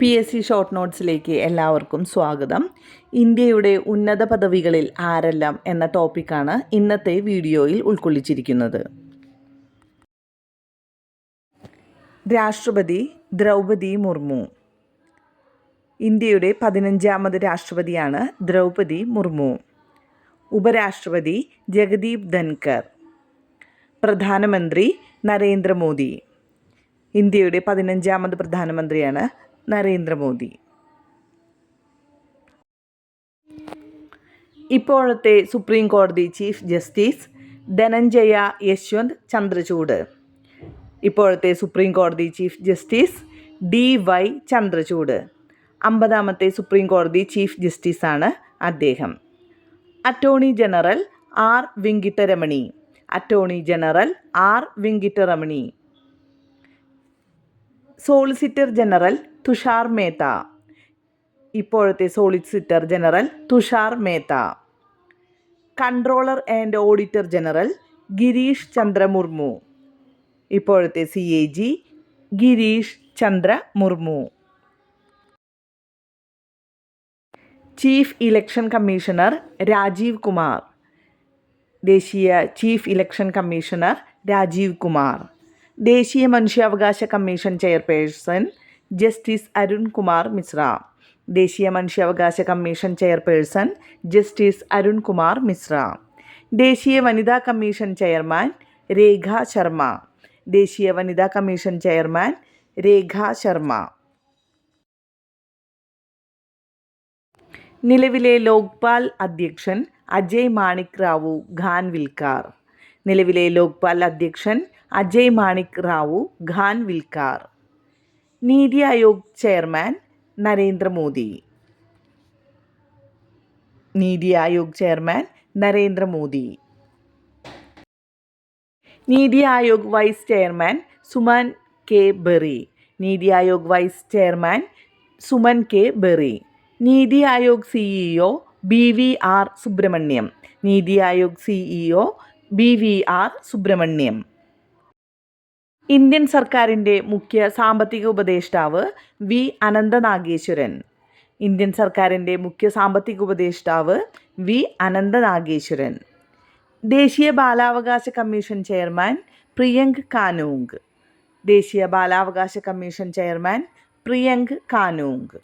P S C short നോട്ട്സിലേക്ക് എല്ലാവർക്കും സ്വാഗതം. ഇന്ത്യയുടെ ഉന്നത പദവികളിൽ ആരെല്ലാം എന്ന ടോപ്പിക്കാണ് ഇന്നത്തെ വീഡിയോയിൽ ഉൾക്കൊള്ളിച്ചിരിക്കുന്നത്. രാഷ്ട്രപതി ദ്രൗപതി മുർമു. ഇന്ത്യയുടെ പതിനഞ്ചാമത് രാഷ്ട്രപതിയാണ് ദ്രൗപതി മുർമു. ഉപരാഷ്ട്രപതി ജഗദീപ് ധൻകർ പ്രധാനമന്ത്രി നരേന്ദ്രമോദി. ഇന്ത്യയുടെ പതിനഞ്ചാമത് പ്രധാനമന്ത്രിയാണ് നരേന്ദ്രമോദി. ഇപ്പോഴത്തെ സുപ്രീം കോടതി ചീഫ് ജസ്റ്റിസ് ധനഞ്ജയ യശ്വന്ത് ചന്ദ്രചൂഡ്. ഇപ്പോഴത്തെ സുപ്രീം കോടതി chief justice D Y Chandrachud. അമ്പതാമത്തെ supreme കോടതി ചീഫ് ജസ്റ്റിസാണ് അദ്ദേഹം. Attorney general R Venkataramani. Attorney general R Venkataramani. Solicitor general Tushar Mehta. ഇപ്പോഴത്തെ solicitor general Tushar Mehta. Controller and auditor general Girish Chandra Murmu ഇപ്പോഴത്തെ C A G Girish Chandra Murmu chief election commissioner Rajiv Kumar. ദേശീയ chief election commissioner Rajiv Kumar. ദേശീയ മനുഷ്യാവകാശ commission chairperson justice Arun Kumar Mishra. ദേശീയ മനുഷ്യാവകാശ commission chairperson justice Arun Kumar Mishra. ദേശീയ വനിതാ commission chairman രേഖ ശർമ്മ. ദേശീയ വനിതാ കമ്മീഷൻ ചെയർമാൻ രേഖ ശർമ്മ. നിലവിലെ ലോക്പാൽ അധ്യക്ഷൻ അജയ് മാണിക് റാവു ഖാൻവിൽക്കാർ നിലവിലെ ലോക്പാൽ അധ്യക്ഷൻ അജയ് മാണിക് റാവു ഖാൻവിൽക്കാർ നീതി ആയോഗ് ചെയർമാൻ നരേന്ദ്രമോദി. നീതി Aayog chairman Narendra Modi. NITI Aayog vice chairman Suman K Bery. NITI Aayog vice chairman Suman K Bery. NITI Aayog CEO B V R Subrahmanyam. NITI Aayog CEO B V R Subrahmanyam. Indian സർക്കാരിന്റെ മുഖ്യ സാമ്പത്തിക ഉപദേഷ്ടാവ് V അനന്തനാഗേശ്വരൻ. Indian സർക്കാരിന്റെ മുഖ്യ സാമ്പത്തിക ഉപദേഷ്ടാവ് V അനന്തനാഗേശ്വരൻ. ദേശീയ ബാലാവകാശ കമ്മീഷൻ ചെയർമാൻ പ്രിയങ്ക് കാനൂങ്. ദേശീയ ബാലാവകാശ കമ്മീഷൻ ചെയർമാൻ പ്രിയങ്ക് കാനൂങ്.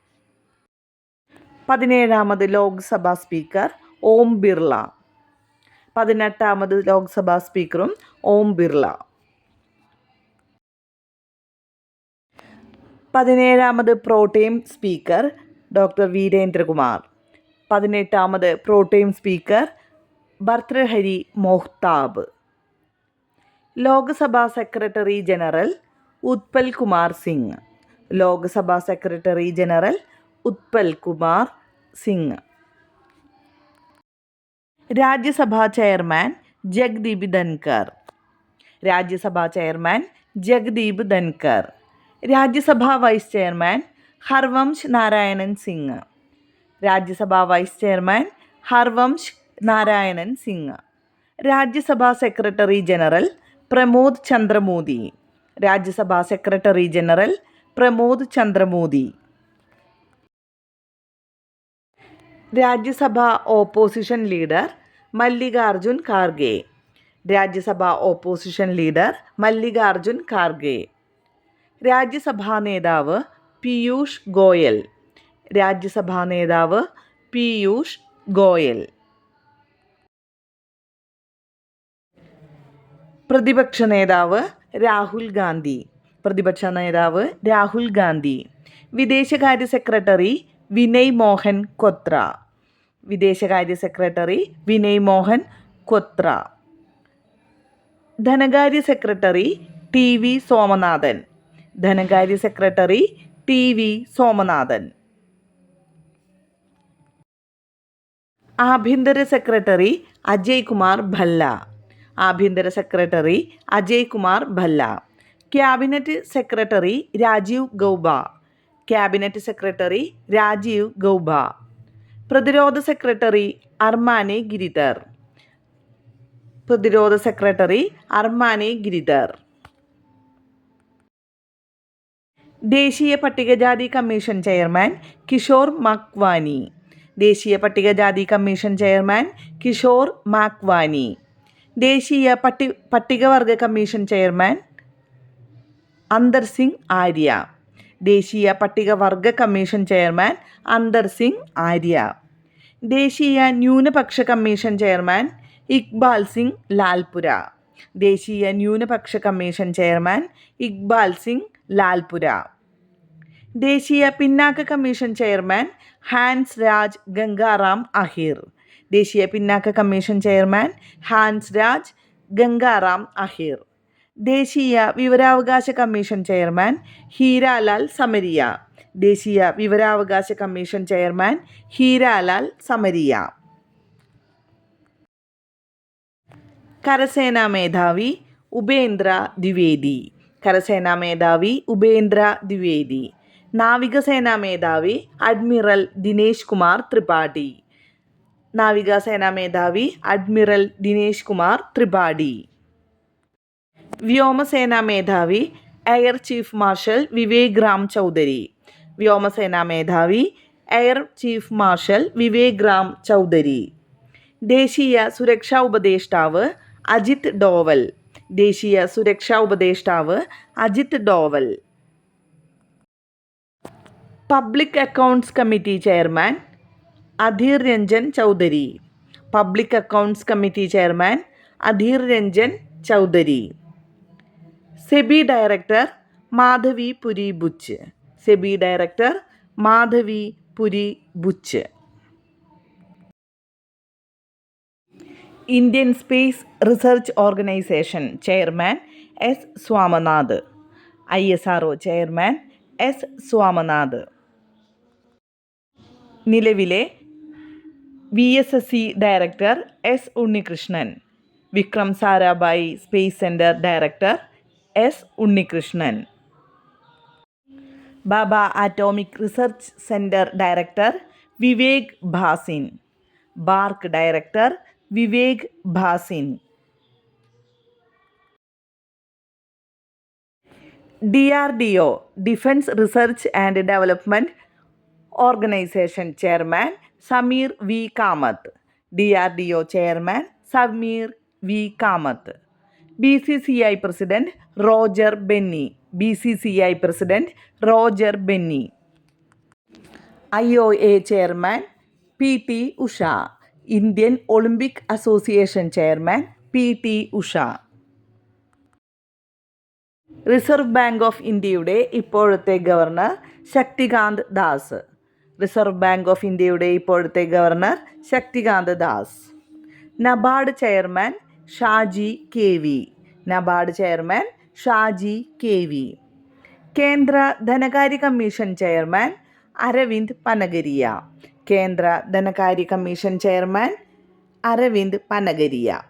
പതിനേഴാമത് ലോക്സഭാ സ്പീക്കർ ഓം ബിർള. പതിനെട്ടാമത് ലോക്സഭാ സ്പീക്കറും Om Birla. പതിനേഴാമത് pro tem speaker doctor Virendra Kumar. പതിനെട്ടാമത് pro tem speaker Bhartruhari Mahtab. Lok Sabha secretary general Utpal Kumar Singh. Lok Sabha secretary general Utpal Kumar Singh. Rajya Sabha chairman Jagdeep Dhankhar Rajya Sabha chairman Jagdeep Dhankhar Rajya Sabha vice chairman Harivansh Narayanan Singh. Rajya Sabha vice chairman Harivansh Narayanan Singh. Rajya Sabha secretary general Pramod Chandramodi. Rajya Sabha secretary general Pramod Chandramodi. Rajya Sabha opposition leader Mallikarjun Kharge. Rajya Sabha opposition leader Mallikarjun Kharge. Rajya Sabha നേതാവ് പീയൂഷ് ഗോയൽ. രാജ്യസഭാ നേതാവ് പീയൂഷ് ഗോയൽ. പ്രതിപക്ഷ നേതാവ് രാഹുൽ ഗാന്ധി. പ്രതിപക്ഷ നേതാവ് രാഹുൽ ഗാന്ധി. വിദേശകാര്യ secretary Vinay Mohan കൊത്ര. വിദേശകാര്യ secretary Vinay Mohan കൊത്ര. ധനകാര്യ secretary T V Somanathan. ധനകാര്യ സെക്രട്ടറി ടി വി സോമനാഥൻ. ആഭ്യന്തര സെക്രട്ടറി അജയ് കുമാർ ഭല്ല. ആഭ്യന്തര secretary Ajay Kumar Bhalla. Cabinet secretary Rajiv Gauba. Cabinet secretary Rajiv Gauba. പ്രതിരോധ സെക്രട്ടറി അർമാനെ ഗിരിധർ. പ്രതിരോധ സെക്രട്ടറി അർമാനെ ഗിരിധർ. ദേശീയ പട്ടികജാതി കമ്മീഷൻ ചെയർമാൻ കിഷോർ മാക്വാനി. ദേശീയ പട്ടികജാതി കമ്മീഷൻ ചെയർമാൻ കിഷോർ മാക്വാനി. ദേശീയ പട്ടി പട്ടികവർഗ കമ്മീഷൻ ചെയർമാൻ അന്തർ സിംഗ് ആര്യ. ദേശീയ പട്ടികവർഗ കമ്മീഷൻ ചെയർമാൻ അന്തർ സിംഗ് ആര്യ. ദേശീയ ന്യൂനപക്ഷ കമ്മീഷൻ ചെയർമാൻ ഇക്ബാൽ സിംഗ് ലാൽപുര. ദേശീയ ന്യൂനപക്ഷ കമ്മീഷൻ ചെയർമാൻ ഇക്ബാൽ സിംഗ് ലാൽപുര. ദേശീയ പിന്നാക്ക കമ്മീഷൻ ചെയർമാൻ ഹാൻസ് രാജ് ഗംഗാറാം അഹിർ. ദേശീയ പിന്നാക്ക കമ്മീഷൻ ചെയർമാൻ ഹാൻസ് രാജ് ഗംഗാറാം അഹിർ. ദേശീയ വിവരാവകാശ കമ്മീഷൻ ചെയർമാൻ ഹീരാലാൽ സമരിയ. ദേശീയ വിവരാവകാശ കമ്മീഷൻ ചെയർമാൻ ഹീരാലാൽ സമരിയ. കരസേനാ മേധാവി ഉപേന്ദ്ര ദ്വിവേദി. കരസേനാ മേധാവി ഉപേന്ദ്ര ദ്വിവേദി. നാവികസേനാ മേധാവി അഡ്മിറൽ ദിനേശ് കുമാർ ത്രിപാഠി. നാവികസേനാ മേധാവി അഡ്മിറൽ ദിനേശ് കുമാർ ത്രിപാഠി. വ്യോമസേനാ മേധാവി air chief marshal Vivek Ram Chaudhari. വ്യോമസേനാ മേധാവി air chief marshal Vivek Ram Chaudhari. ദേശീയ സുരക്ഷാ ഉപദേഷ്ടാവ് അജിത് ഡോവൽ. ദേശീയ സുരക്ഷാ ഉപദേഷ്ടാവ് Ajit Doval. Public accounts committee chairman Adhir Ranjan Chowdhury. Public accounts committee chairman Adhir Ranjan Chowdhury. SEBI director Madhabi Puri Buch. SEBI director Madhabi Puri Buch. Indian space research organisation chairman S Somanath. I S R chairman S Somanath. നിലവിലെ V S S C director S Unnikrishnan. Vikram Sarabhai space centre director S Unnikrishnan. Bhabha atomic research centre director Vivek Bhasin. BARC director Vivek Bhasin D R D O defence research and development organisation chairman Sameer V Kamat D R D O chairman Sameer V Kamat B C C I president Roger Binny B C C I president Roger Binny I O A chairman P T Usha Indian Olympic association chairman P T Usha. Reserve bank of ഇന്ത്യയുടെ ഇപ്പോഴത്തെ governor Shaktikanta Das. Reserve bank of ഇന്ത്യയുടെ ഇപ്പോഴത്തെ governor Shaktikanta Das. NABARD chairman Shaji K V. NABARD chairman Shaji K V. കേന്ദ്ര ധനകാര്യ commission chairman Arvind Panagariya. കേന്ദ്ര ധനകാര്യ commission chairman Arvind Panagariya.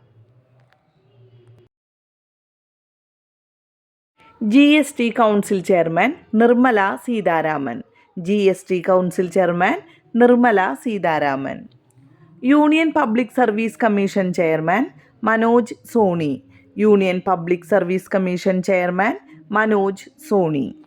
G S T council chairman Nirmala Sitharaman. G S T council chairman Nirmala Sitharaman. Union public service commission chairman Manoj Soni. Union public service commission chairman Manoj Soni.